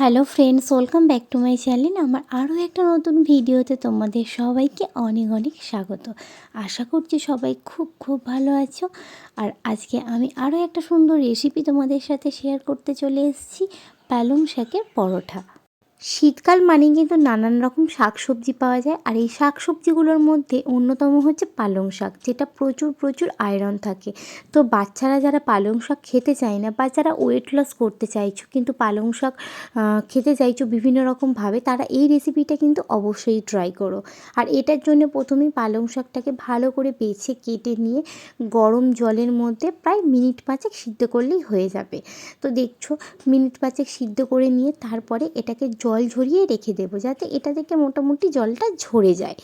Hello friends, welcome back to my channel. আমার আরও একটা নতুন ভিডিওতে তোমাদের সবাইকে অনেক অনেক স্বাগত। আশা করছি সবাই খুব খুব ভালো আছো। আর আজকে আমি আরও একটা সুন্দর রেসিপি তোমাদের সাথে শেয়ার করতে চলে এসেছি, পালং শাকের পরোটা। শীতকাল মানেই কিন্তু নানান রকম শাক সবজি পাওয়া যায়। আর এই শাক সবজিগুলোর মধ্যে অন্যতম হচ্ছে পালং শাক, যেটা প্রচুর প্রচুর আয়রন থাকে। তো বাচ্চারা যারা পালং শাক খেতে চায় না বা যারা ওয়েট লস করতে চাইছো, কিন্তু পালং শাক খেতে চাইছো বিভিন্ন রকমভাবে তারা এই রেসিপিটা কিন্তু অবশ্যই ট্রাই করো। আর এটার জন্য প্রথমেই পালং শাকটাকে ভালো করে বেছে, কেটে নিয়ে গরম জলের মধ্যে প্রায় মিনিট পাঁচেক সিদ্ধ করলেই হয়ে যাবে। তো দেখছ, মিনিট পাঁচেক সিদ্ধ করে নিয়ে তারপরে এটাকে জল ঝরিয়ে রেখে দেবো যাতে এটা থেকে মোটামুটি জলটা ঝরে যায়।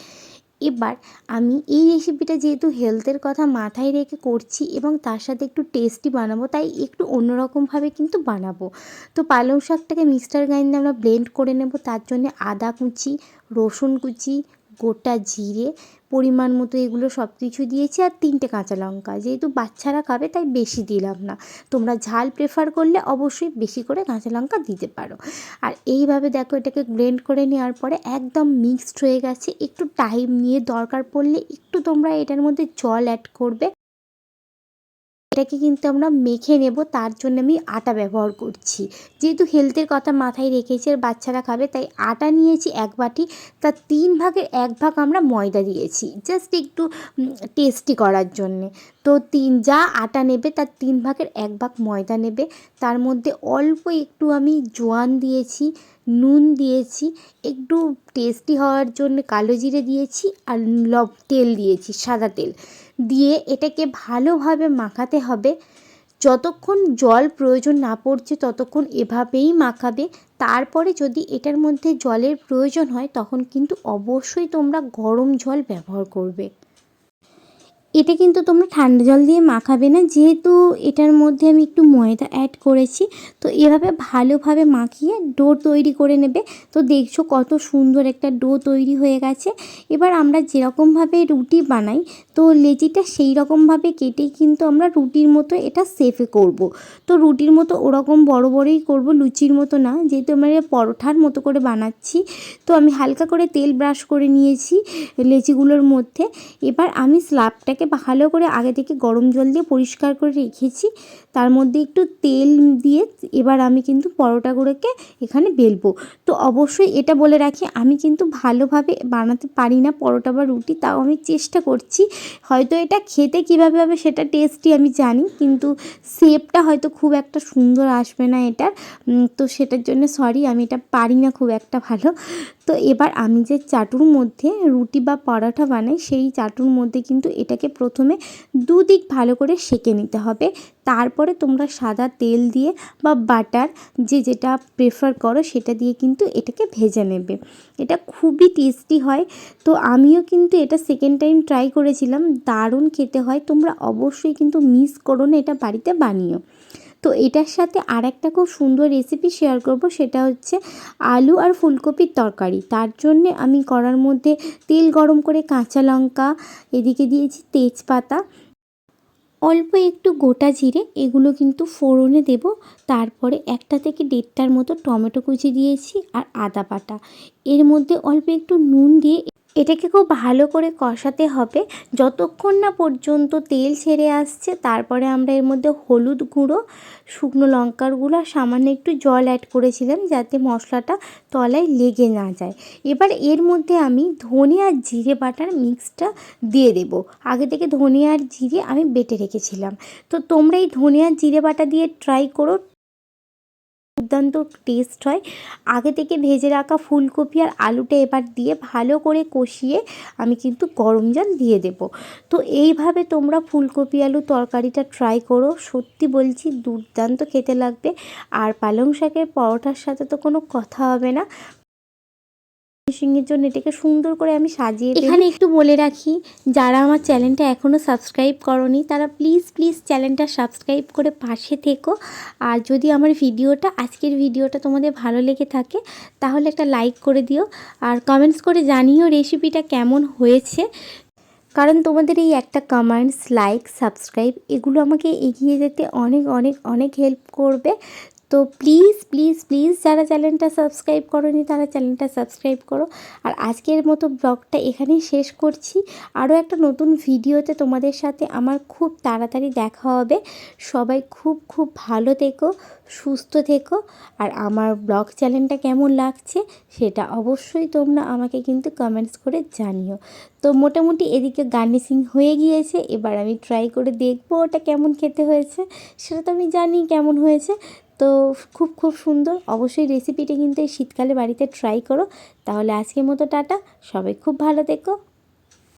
এবার আমি এই রেসিপিটা যেহেতু হেলথের কথা মাথায় রেখে করছি এবং তার সাথে একটু টেস্টি বানাবো, তাই একটু অন্যরকমভাবে কিন্তু বানাবো। তো পালং শাকটাকে মিক্সটার গ্রাইন্ডে আমরা ব্লেন্ড করে নেব, তার জন্য আদা কুচি, রসুন কুচি গোটা জিরে পরিমাণ মতো এগুলো সব কিছু দিয়েছি আর তিনটে কাঁচা লঙ্কা। যেহেতু বাচ্চারা খাবে তাই বেশি দিলাম না। তোমরা ঝাল প্রেফার করলে অবশ্যই বেশি করে কাঁচা লঙ্কা দিতে পারো। আর এইভাবে দেখো এটাকে গ্রেন্ড করে নেওয়ার পরে একদম মিক্সড হয়ে গেছে। একটু টাইম নিয়ে দরকার পড়লে একটু তোমরা এটার মধ্যে জল অ্যাড করবে। এটাকে কিন্তু আমরা মেখে নেব, তার জন্য আমি আটা ব্যবহার করছি। যেহেতু হেলথের কথা মাথায় রেখেছি আর বাচ্চারা খাবে, তাই আটা নিয়েছি এক বাটি, তার তিন ভাগের এক ভাগ আমরা ময়দা দিয়েছি জাস্ট একটু টেস্টি করার জন্যে। তো তিন, যা আটা নেবে, তার তিন ভাগের এক ভাগ ময়দা নেবে, তার মধ্যে অল্প একটু আমি জোয়ান দিয়েছি, নুন দিয়েছি, একটু টেস্টি হওয়ার জন্য কালো জিরে দিয়েছি আর লব, তেল দিয়েছি, সাদা তেল। দিয়ে এটাকে ভালোভাবে মাখাতে হবে। যতক্ষণ জল প্রয়োজন না পড়ছে ততক্ষণ এভাবেই মাখাবে। তারপরে যদি এটার মধ্যে জলের প্রয়োজন হয় তখন কিন্তু অবশ্যই তোমরা গরম জল ব্যবহার করবে। এটা কিন্তু তোমরা ঠান্ডা জল দিয়ে মাখাবে না। যেহেতু এটার মধ্যে আমি একটু ময়দা অ্যাড করেছি, তো এভাবে ভালোভাবে মাখিয়ে ডো তৈরি করে নেবে। তো দেখছ কত সুন্দর একটা ডো তৈরি হয়ে গেছে। এবার আমরা যেরকমভাবে রুটি বানাই, তো লেচিটা সেই রকমভাবে কেটেই কিন্তু আমরা রুটির মতো এটা সেফে করব। তো রুটির মতো ওরকম বড় বড়ই করব, লুচির মতো না। যেহেতু আমরা পরোঠার মতো করে বানাচ্ছি, তো আমি হালকা করে তেল ব্রাশ করে নিয়েছি লেচিগুলোর মধ্যে। এবার আমি স্ল্যাবটাকে ভালো করে আগে থেকে গরম জল দিয়ে পরিষ্কার করে রেখেছি। তার মধ্যে একটু তেল দিয়ে এবার আমি কিন্তু পরোটাগুলোকে এখানে বেলবো। তো অবশ্যই এটা বলে রাখি, আমি কিন্তু ভালোভাবে বানাতে পারি না পরোটা বা রুটি, তাও আমি চেষ্টা করছি। হয়তো এটা খেতে কীভাবে হবে সেটা টেস্টি আমি জানি, কিন্তু শেপটা হয়তো খুব একটা সুন্দর আসবে না এটার। তো সেটার জন্য সরি আমি এটা পারি না খুব একটা ভালো। তো এবার আমি যে চাটুর মধ্যে রুটি বা পরোটা বানাই, সেই চাটুর মধ্যে কিন্তু এটাকে প্রথমে দুদিক ভালো করে সেঁকে নিতে হবে। তারপরে তোমরা সাদা তেল দিয়ে বা বাটার যে যেটা প্রেফার করো, সেটা দিয়ে কিন্তু এটাকে ভেজে নেবে। এটা খুবই টেস্টি হয়। তো আমিও কিন্তু এটা সেকেন্ড টাইম ট্রাই করেছিলাম। দারুণ খেতে হয়। তোমরা অবশ্যই কিন্তু মিস করো না এটা বাড়িতে বানিও। তো এটার সাথে আর একটা খুব সুন্দর রেসিপি শেয়ার করব, সেটা হচ্ছে আলু আর ফুলকপির তরকারি। তার জন্যে আমি কড়ার মধ্যে তেল গরম করে কাঁচা লঙ্কা, এদিকে দিয়েছি তেজপাতা। অল্প একটু গোটা জিরে, এগুলো কিন্তু ফোড়নে দেব। তারপরে একটা থেকে দেড়টার মতো টমেটো কুচি দিয়েছি আর আদা বাটা। এর মধ্যে অল্প একটু নুন দিয়ে এটাকে খুব ভালো করে কষাতে হবে। যতক্ষণ না পর্যন্ত তেল ছেড়ে আসছে, তারপরে আমরা এর মধ্যে হলুদ গুঁড়ো, শুকনো লঙ্কার গুঁড়ো আর সামান্য একটু জল অ্যাড করেছিলাম যাতে মশলাটা তলায় লেগে না যায়। এবার এর মধ্যে আমি ধনে আর জিরে বাটার মিক্সটা দিয়ে দেব। আগে থেকে ধনে আর জিরে আমি বেটে রেখেছিলাম। তো তোমরা এই ধনে আর জিরে বাটা দিয়ে ট্রাই করো। দুর্দান্ত টেস্ট হয়। আগে থেকে ভেজে রাখা ফুলকপি আর আলুটা এবার দিয়ে ভালো করে কষিয়ে আমি কিন্তু গরম জল দিয়ে দেব। তো এইভাবে তোমরা ফুলকপি আলু তরকারিটা ট্রাই করো। সত্যি বলছি, দুর্দান্ত খেতে লাগবে। আর পালং শাকের পরোটার সাথে তো কোনো কথা হবে না। ফিনিশিংয়ের জন্য এটাকে সুন্দর করে আমি সাজিয়ে এখানে একটু বলে রাখি, যারা আমার চ্যানেলটা এখনও সাবস্ক্রাইব করনি, তারা প্লিজ প্লিজ চ্যানেলটা সাবস্ক্রাইব করে পাশে থেকো। আর যদি আমার ভিডিওটা, আজকের ভিডিওটা তোমাদের ভালো লেগে থাকে, তাহলে একটা লাইক করে দিও। আর কমেন্টস করে জানিও রেসিপিটা কেমন হয়েছে। কারণ তোমাদের এই একটা কমেন্টস লাইক সাবস্ক্রাইব এগুলো আমাকে এগিয়ে যেতে অনেক অনেক অনেক হেল্প করবে। তো প্লিজ প্লিজ প্লিজ যারা চ্যানেলটা সাবস্ক্রাইব করনি, তারা চ্যানেলটা সাবস্ক্রাইব করো। আর আজকের মতো ব্লগটা এখানেই শেষ করছি। আরও একটা নতুন ভিডিওতে তোমাদের সাথে আমার খুব তাড়াতাড়ি দেখা হবে। সবাই খুব খুব ভালো থেকো, সুস্থ থেকো। আর আমার ব্লগ চ্যানেলটা কেমন লাগছে সেটা অবশ্যই তোমরা আমাকে কিন্তু কমেন্টস করে জানিও। তো মোটামুটি এদিকে গার্নিশিং হয়ে গিয়েছে। এবার আমি ট্রাই করে দেখব ওটা কেমন খেতে হয়েছে। সেটা তো আমি জানি কেমন হয়েছে। তো খুব খুব সুন্দর। অবশ্যই রেসিপিটা কিন্তু এই শীতকালে বাড়িতে ট্রাই করো। তাহলে আজকের মতো টাটা। সবাই খুব ভালো থেকো।